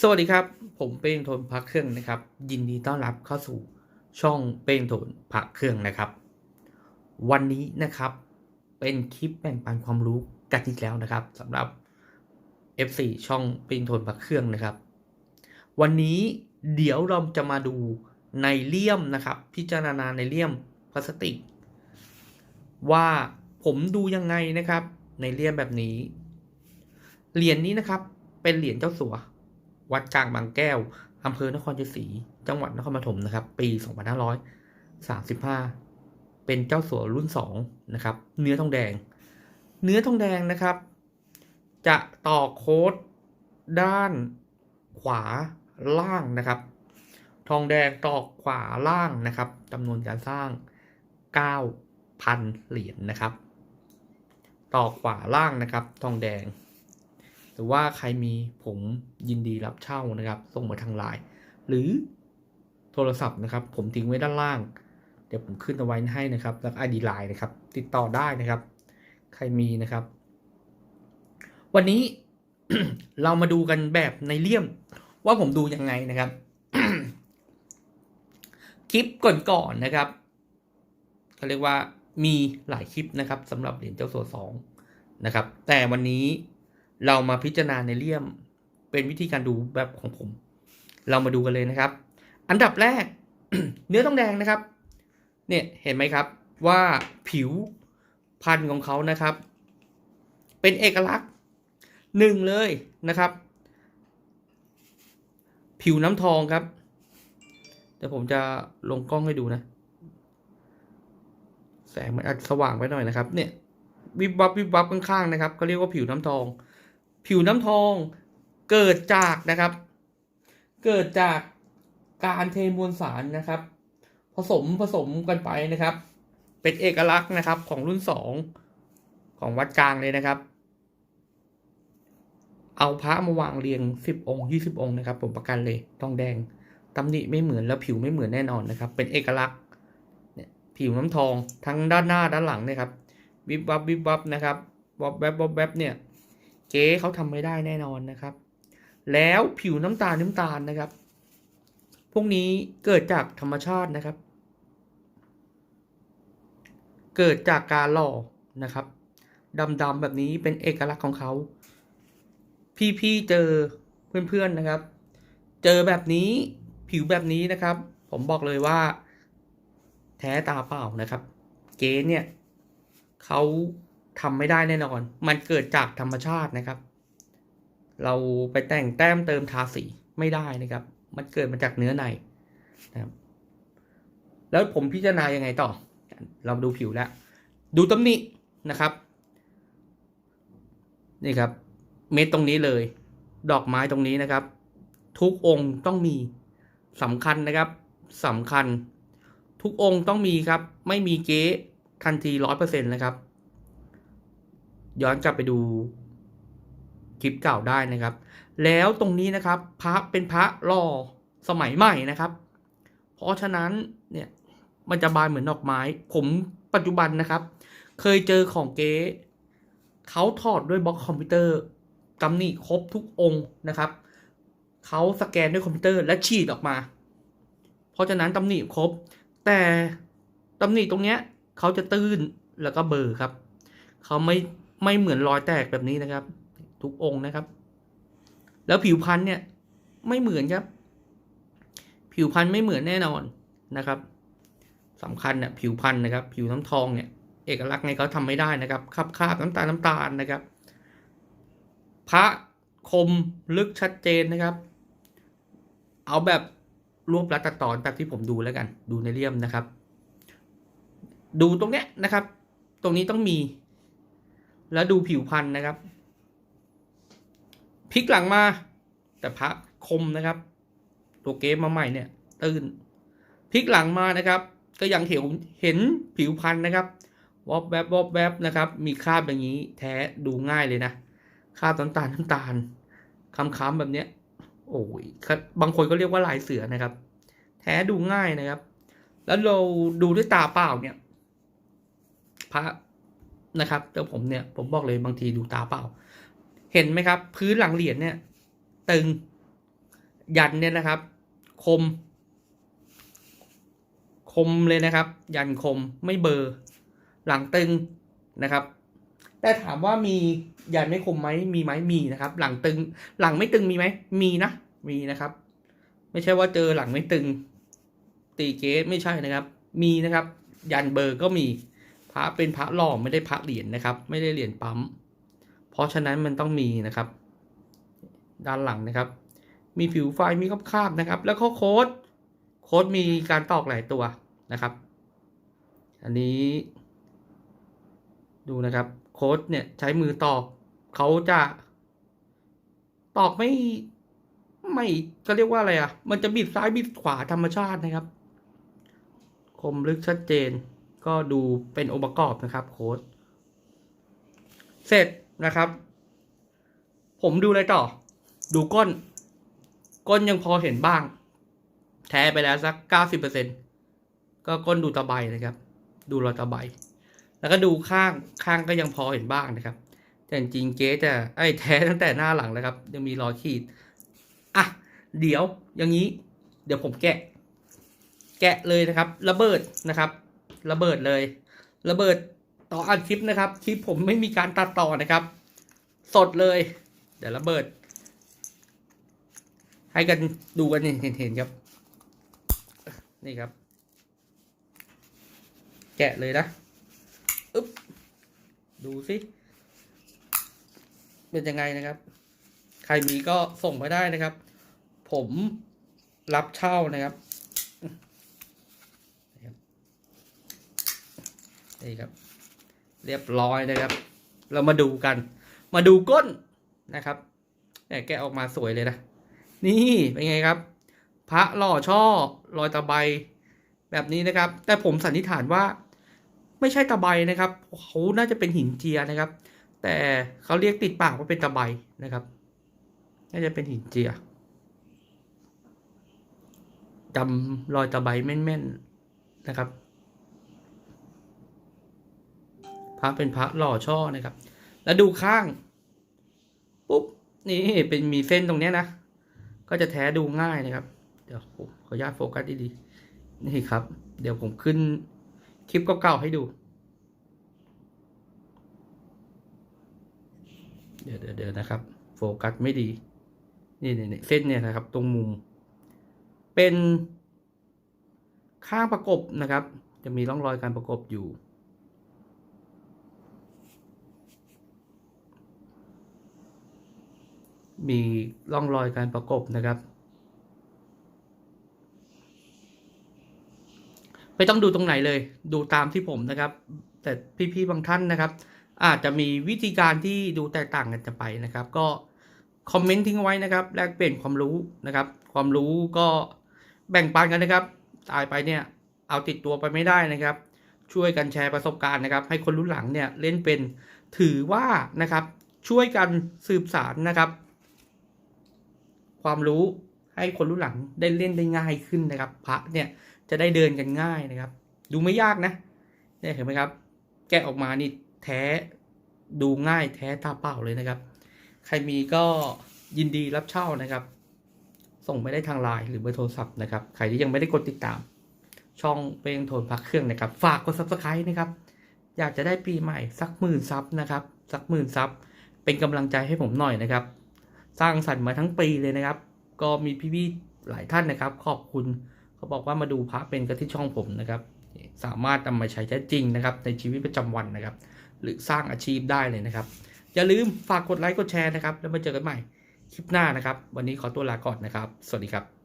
สวัสดีครับ ผมเป้งโทนพักเครื่องนะครับ ยินดีต้อนรับเข้าสู่ช่องเป้งโทนพักเครื่องนะครับ วันนี้นะครับเป็นคลิปแบ่งปันความรู้กันอีกแล้วนะครับสำหรับ F4 ช่องเป้งโทนพักเครื่องนะครับ วันนี้เดี๋ยวเราจะมาดูในเลี่ยมนะครับ พิจารณาในเลี่ยมพลาสติก ว่าผมดูยังไงนะครับ ในเลี่ยมแบบนี้เหรียญนี้นะครับเป็นเหรียญเจ้าสัว วัดกลางบางแก้วอำเภอนครชัยศรีจังหวัดนครปฐมนะครับ ปี 2535 เป็นเจ้าสัวรุ่น2นะครับ เนื้อทองแดง เนื้อทองแดงนะครับ จะต่อโค้ดด้านขวาล่างนะครับ ทองแดงต่อขวาล่างนะครับจำนวนการสร้าง 9,000 เหรียญนะครับ ต่อขวาล่างนะครับ ทองแดง หรือว่าใครมีผมยินดีรับเช่านะครับ ส่งมาทางไลน์หรือโทรศัพท์นะครับ ผมทิ้งไว้ด้านล่าง เดี๋ยวผมขึ้นเอาไว้ให้นะครับ แล้วไอดีไลน์นะครับ ติดต่อได้นะครับ ใครมีนะครับ วันนี้เรามาดูกันแบบในเลี่ยม ว่าผมดูยังไงนะครับ คลิปก่อนๆนะครับเขาเรียกว่ามีหลายคลิปนะครับสำหรับเหรียญเจ้าสัวสองนะครับ แต่วันนี้ เรามาพิจารณาในเลี่ยมเป็นวิธีการดูแบบของผม เรามาดูกันเลยนะครับ อันดับแรก เนื้อทองแดงนะครับ เนี่ยเห็นไหมครับว่าผิวพันธุ์ของเขานะครับ เป็นเอกลักษณ์หนึ่งเลยนะครับ ผิวน้ำทองครับเดี๋ยวผมจะลงกล้องให้ดูนะ แสงมันอาจจะสว่างไปหน่อยนะครับ เนี่ยวิบวับวิบวับข้างๆนะครับเขาเรียกว่าผิวน้ำทอง ผิวน้ำทองเกิดจากนะครับ เกิดจากการเทมวลสารนะครับ ผสมผสมกันไปนะครับ เป็นเอกลักษณ์นะครับของรุ่นสองของวัดกลางเลยนะครับ เอาพระมาวางเรียงสิบองค์ยี่สิบองค์นะครับ ผมประกันเลยทองแดงตำหนิไม่เหมือนแล้วผิวไม่เหมือนแน่นอนนะครับ เป็นเอกลักษณ์เนี่ยผิวน้ำทองทั้งด้านหน้าด้านหลังนะครับวิบวับวิบวับนะครับวอบแวบวอบแวบเนี่ย เจ๊เขาทำไม่ได้แน่นอนนะครับ แล้วผิวน้ำตาลน้ำตาลนะครับ พวกนี้เกิดจากธรรมชาตินะครับ เกิดจากการหล่อนะครับดำๆแบบนี้เป็นเอกลักษณ์ของเขา พี่ๆเจอเพื่อนๆนะครับ เจอแบบนี้ผิวแบบนี้นะครับ ผมบอกเลยว่า แท้ตาเปล่านะครับ เก๋เนี่ยเขา ทำไม่ได้แน่นอน มันเกิดจากธรรมชาตินะครับ เราไปแต่งแต้มเติมทาสีไม่ได้นะครับ มันเกิดมาจากเนื้อในนะครับแล้วผมพิจารณายังไงต่อ เราดูผิวแล้ว ดูตำหนินะครับ นี่ครับ เม็ดตรงนี้เลย ดอกไม้ตรงนี้นะครับ ทุกองค์ต้องมีสำคัญนะครับสำคัญ ทุกองค์ต้องมีครับ ไม่มีเก๊ทันทีร้อยเปอร์เซ็นต์นะครับ ย้อนกลับไปดูคลิปเก่าได้นะครับ แล้วตรงนี้นะครับพระเป็นพระหล่อสมัยใหม่นะครับ เพราะฉะนั้นเนี่ยมันจะบานเหมือนดอกไม้ ผมปัจจุบันนะครับ เคยเจอของเก๊เขาถอดด้วยบล็อกคอมพิวเตอร์ตำหนิครบทุกองค์นะครับเขาสแกนด้วยคอมพิวเตอร์และฉีดออกมา เพราะฉะนั้นตำหนิครบ แต่ตำหนิตรงเนี้ยเขาจะตื้นแล้วก็เบอร์ครับเขาไม่ ไม่เหมือนรอยแตกแบบนี้นะครับ ทุกองค์นะครับ แล้วผิวพันธุ์เนี่ยไม่เหมือนครับ ผิวพันธุ์ไม่เหมือนแน่นอนนะครับสำคัญเนี่ยผิวพันธุ์นะครับ ผิวน้ำทองเนี่ยเอกลักษณ์ไงเขาทำไม่ได้นะครับคาบคาบน้ำตาลน้ำตาลนะครับ พระคมลึกชัดเจนนะครับ เอาแบบรวบรัดตัดตอนแบบที่ผมดูแล้วกัน ดูในเลี่ยมนะครับ ดูตรงเนี้ยนะครับ ตรงนี้ต้องมี แล้วดูผิวพันธุ์นะครับพลิกหลังมา แต่พระคมนะครับ ตัวเกมมาใหม่เนี่ย ตื่นพลิกหลังมานะครับ ก็ยังเห็นเห็นผิวพันธุ์นะครับวอบแวบวอบแวบนะครับ มีคราบอย่างนี้แท้ดูง่ายเลยนะคราบน้ำตาลน้ำตาลค้ำๆแบบเนี้ย โอ้ยบางคนก็เรียกว่าลายเสือนะครับ แท้ดูง่ายนะครับ แล้วเราดูด้วยตาเปล่าเนี่ย พระ นะครับแต่ผมเนี่ยผมบอกเลยบางทีดูตาเปล่า เห็นไหมครับ พื้นหลังเหรียญเนี่ย ตึงยันเนี่ยนะครับ คม คมเลยนะครับ ยันคมไม่เบอร์ หลังตึงนะครับ แต่ถามว่ามียันไม่คมไหมมีไหมมีนะครับ หลังตึง หลังไม่ตึงมีไหมมีนะมีนะครับ ไม่ใช่ว่าเจอหลังไม่ตึง ตีเกสไม่ใช่นะครับ มีนะครับ ยันเบอร์ก็มี พระเป็นพระหล่อไม่ได้พระเหรียญนะครับ ไม่ได้เหรียญปั๊ม เพราะฉะนั้นมันต้องมีนะครับ ด้านหลังนะครับ มีผิวไฟมีคราบๆนะครับ แล้วก็โค้ดโค้ดมีการตอกหลายตัวนะครับ อันนี้ ดูนะครับ โค้ดเนี่ยใช้มือตอกเขาจะตอกไม่ไม่ก็เรียกว่าอะไรอะ มันจะบิดซ้ายบิดขวาธรรมชาตินะครับ คมลึกชัดเจน ก็ดูเป็นองค์ประกอบนะครับโค้ดเสร็จนะครับ ผมดูอะไรต่อ ดูก้น ก้นยังพอเห็นบ้าง แท้ไปแล้วสักเก้าสิบเปอร์เซ็นก็ก้นดูตะไบนะครับ ดูรอยตะไบแล้วก็ดูข้างข้างก็ยังพอเห็นบ้างนะครับ แต่จริงเจ๊จะไอ้แท้ตั้งแต่หน้าหลังแล้วครับ ยังมีรอยขีดอะเดี๋ยวอย่างนี้ เดี๋ยวผมแกะ แกะเลยนะครับ ระเบิดนะครับ ระเบิดเลย ระเบิดต่ออัดคลิปนะครับ คลิปผมไม่มีการตัดต่อนะครับ สดเลย เดี๋ยวระเบิด ให้กันดูกันเห็นเห็นๆครับ นี่ครับ แกะเลยนะอึ๊บดูสิ เป็นยังไงนะครับ ใครมีก็ส่งมาได้นะครับ ผมรับเช่านะครับ นี่ครับ เรียบร้อยนะครับ เรามาดูกัน มาดูก้นนะครับแต่แกะออกมาสวยเลยนะ นี่เป็นไงครับ พระหล่อช่อรอยตะไบแบบนี้นะครับ แต่ผมสันนิษฐานว่า ไม่ใช่ตะไบนะครับเขาน่าจะเป็นหินเจียนะครับ แต่เขาเรียกติดปากว่าเป็นตะไบนะครับน่าจะเป็นหินเจียจำรอยตะไบแม่นๆนะครับ พระเป็นพระหล่อช่อนะครับ แล้วดูข้าง ปุ๊บ นี่เป็นมีเส้นตรงเนี้ยนะ ก็จะแท้ดูง่ายนะครับ เดี๋ยวผมขออนุญาตโฟกัสดีๆ นี่ครับ เดี๋ยวผมขึ้นคลิปเก่าๆให้ดู เดี๋ยวเดี๋ยวนะครับ โฟกัสไม่ดี นี่นี่นี่เส้นเนี่ยนะครับ ตรงมุม เป็นข้างประกบนะครับ จะมีร่องรอยการประกบอยู่ มีร่องรอยการประกบนะครับ ไม่ต้องดูตรงไหนเลย ดูตามที่ผมนะครับ แต่พี่ๆบางท่านนะครับ อาจจะมีวิธีการที่ดูแตกต่างกันจะไปนะครับ ก็คอมเมนต์ทิ้งไว้นะครับแลกเปลี่ยนความรู้นะครับ ความรู้ก็แบ่งปันกันนะครับ ตายไปเนี่ยเอาติดตัวไปไม่ได้นะครับ ช่วยกันแชร์ประสบการณ์นะครับ ให้คนรุ่นหลังเนี่ยเล่นเป็นถือว่านะครับช่วยกันสืบสารนะครับ ความรู้ให้คนรุ่นหลังได้เล่นได้ง่ายขึ้นนะครับ พระเนี่ยจะได้เดินกันง่ายนะครับ ดูไม่ยากนะเนี่ยเห็นไหมครับ แกะออกมานี่แท้ดูง่ายแท้ตาเปล่าเลยนะครับ ใครมีก็ยินดีรับเช่านะครับ ส่งไปได้ทางไลน์หรือเบอร์โทรศัพท์นะครับใครที่ยังไม่ได้กดติดตาม ช่องเพลงโทนพักเครื่องนะครับ ฝากกด subscribe นะครับ อยากจะได้ปีใหม่สักหมื่นซับนะครับ สักหมื่นซับเป็นกำลังใจให้ผมหน่อยนะครับ สร้างสรรค์มาทั้งปีเลยนะครับ ก็มีพี่ๆหลายท่านนะครับ ขอบคุณเขาบอกว่ามาดูพระเป็นกันที่ช่องผมนะครับ สามารถนำมาใช้ได้จริงนะครับ ในชีวิตประจำวันนะครับ หรือสร้างอาชีพได้เลยนะครับ อย่าลืมฝากกดไลค์กดแชร์นะครับ แล้วมาเจอกันใหม่คลิปหน้านะครับ วันนี้ขอตัวลาก่อนนะครับ สวัสดีครับ